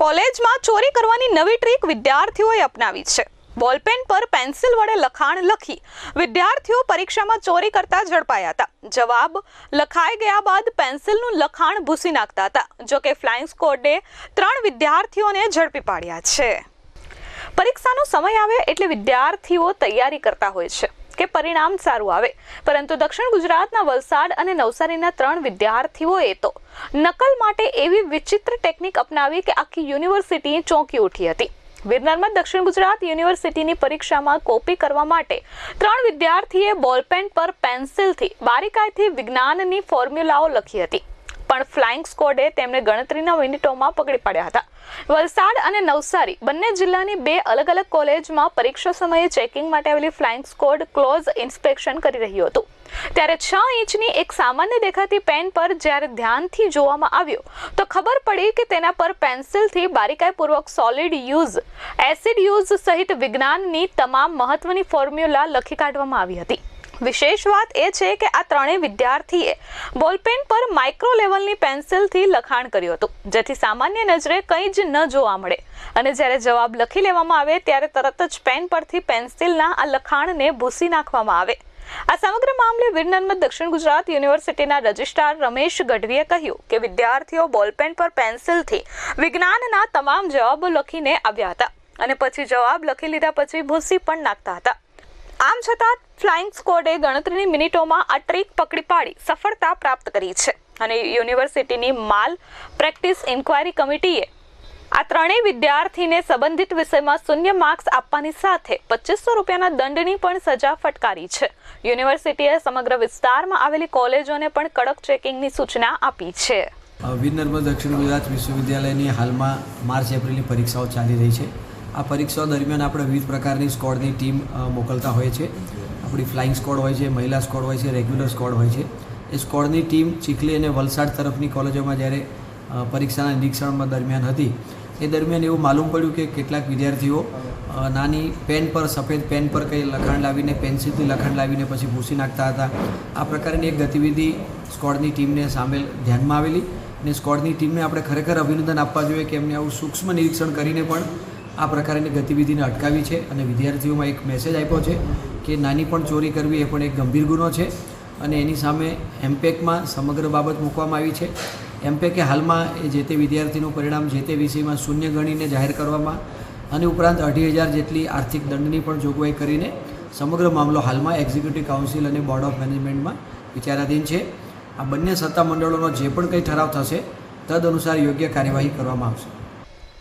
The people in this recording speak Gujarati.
કોલેજમાં ચોરી કરવાની નવી ટ્રીક વિદ્યાર્થીઓએ અપનાવી છે. બોલપેન પર પેન્સિલ વડે લખાણ લખી વિદ્યાર્થીઓ પરીક્ષામાં ચોરી કરતા ઝડપાયા હતા. જવાબ, લખાઈ ગયા બાદ પેન્સિલનું લખાણ ભૂસી નાખતા હતા, જો કે ફ્લાઇંગ સ્કોડે ત્રણ વિદ્યાર્થીઓને ઝડપી પાડ્યા છે. પરીક્ષાનો સમય આવે એટલે વિદ્યાર્થીઓ તૈયારી કરતા હોય છે. કે પરિણામ સારું આવે. પરંતુ દક્ષિણ ગુજરાતના વલસાડ અને નવસારીના ત્રણ વિદ્યાર્થીઓએ તો નકલ માટે એવી વિચિત્ર ટેકનિક અપનાવી કે આખી યુનિવર્સિટી ચોંકી ઉઠી હતી. વિરનારમાં દક્ષિણ ગુજરાત યુનિવર્સિટીની પરીક્ષામાં કોપી કરવા માટે ત્રણ વિદ્યાર્થીએ બોલપેન પર પેન્સિલથી બારીકાઈથી વિજ્ઞાનની ફોર્મ્યુલાઓ લખી હતી. પણ ફ્લાઇંગ સ્કોડે તેમને ગણતરીના મિનિટોમાં પકડી પાડ્યા હતા. વલસાડ અને નવસારી બંને જિલ્લાની બે અલગ અલગ કોલેજમાં પરીક્ષા સમયે ચેકિંગ માટે આવેલી ફ્લાઇંગ સ્કોડ ક્લોઝ ઇન્સ્પેક્શન કરી રહ્યું હતું. ત્યારે છ ઇંચની એક સામાન્ય દેખાતી પેન પર જ્યારે ધ્યાનથી જોવામાં આવ્યો, તો ખબર પડી કે તેના પર પેન્સિલથી બારીકાઈપૂર્વક સોલિડ યુઝ એસિડ યુઝ સહિત વિજ્ઞાનની તમામ મહત્વની ફોર્મ્યુલા લખી કાઢવામાં આવી હતી. વિશેષ વાત એ છે કે આ ત્રણેય વિદ્યાર્થીએ બોલપેન પર માઇક્રો લેવલની પેન્સિલથી લખાણ કર્યું હતું, જેથી સામાન્ય નજરે કંઈ જ ન જોવા મળે. અને જ્યારે જવાબ લખી લેવામાં આવે, ત્યારે તરત જ પેન પરથી પેન્સિલના આ લખાણને ભૂસી નાખવામાં આવે. આ સમગ્ર મામલે વીર દક્ષિણ ગુજરાત યુનિવર્સિટીના રજિસ્ટ્રાર રમેશ ગઢવીએ કહ્યું કે વિદ્યાર્થીઓ બોલપેન પર પેન્સિલથી વિજ્ઞાનના તમામ જવાબો લખીને આવ્યા હતા અને પછી જવાબ લખી લીધા પછી ભૂસી પણ નાખતા હતા. આમ છતાં ફ્લાઇંગ સ્કોડે ગણતરીની મિનિટોમાં આ ટ્રીક પકડી પાડી, સફળતા પ્રાપ્ત કરી છે. અને યુનિવર્સિટીની માલ પ્રેક્ટિસ ઇન્ક્વાયરી કમિટીએ આ ત્રણેય વિદ્યાર્થીને સંબંધિત વિષયમાં શૂન્ય માર્ક્સ આપવાની સાથે પચીસો રૂપિયાના દંડની પણ સજા ફટકારી છે. યુનિવર્સિટીએ સમગ્ર વિસ્તારમાં આવેલી કોલેજોને પણ કડક ચેકિંગની સૂચના આપી છે. વીર દક્ષિણ ગુજરાત વિશ્વવિદ્યાલયની હાલમાં માર્ચ એપ્રિલની પરીક્ષાઓ ચાલી રહી છે. આ પરીક્ષાઓ દરમિયાન આપણે વિવિધ પ્રકારની સ્કોડની ટીમ મોકલતા હોઈએ છીએ આપણી ફ્લાઇંગ સ્કોડ હોય છે, મહિલા સ્કોડ હોય છે રેગ્યુલર સ્કોડ હોય છે. એ સ્કોડની ટીમ ચીખલી અને વલસાડ તરફની કોલેજોમાં જ્યારે પરીક્ષાના નિરીક્ષણમાં દરમિયાન હતી, એ દરમિયાન એવું માલુમ પડ્યું કે કેટલાક વિદ્યાર્થીઓ નાની પેન પર, સફેદ પેન પર કંઈ લખાણ લાવીને પેન્સિલથી લખાણ લાવીને પછી ભૂસી નાખતા હતા. આ પ્રકારની એક ગતિવિધિ સ્કોડની ટીમને સામેલ ધ્યાનમાં આવેલી અને સ્કોડની ટીમને આપણે ખરેખર અભિનંદન આપવા જોઈએ કે એમને આવું સૂક્ષ્મ નિરીક્ષણ કરીને પણ આ પ્રકારની ગતિવિધિને અટકાવી છે અને વિદ્યાર્થીઓમાં એક મેસેજ આપ્યો છે કે નાની પણ ચોરી કરવી એ પણ એક ગંભીર ગુનો છે અને એની સામે એમપેકમાં સમગ્ર બાબત મૂકવામાં આવી છે. એમપેકે હાલમાં એ જે તે વિદ્યાર્થીનું પરિણામ જે તે વિષયમાં શૂન્ય ગણીને જાહેર કરવામાં અને ઉપરાંત અઢી હજાર જેટલી આર્થિક દંડની પણ જોગવાઈ કરીને સમગ્ર મામલો હાલમાં એક્ઝિક્યુટિવ કાઉન્સિલ અને બોર્ડ ઓફ મેનેજમેન્ટમાં વિચારાધીન છે. આ બંને સત્તામંડળોનો જે પણ કંઈ ઠરાવ થશે તદ અનુસાર યોગ્ય કાર્યવાહી કરવામાં આવશે.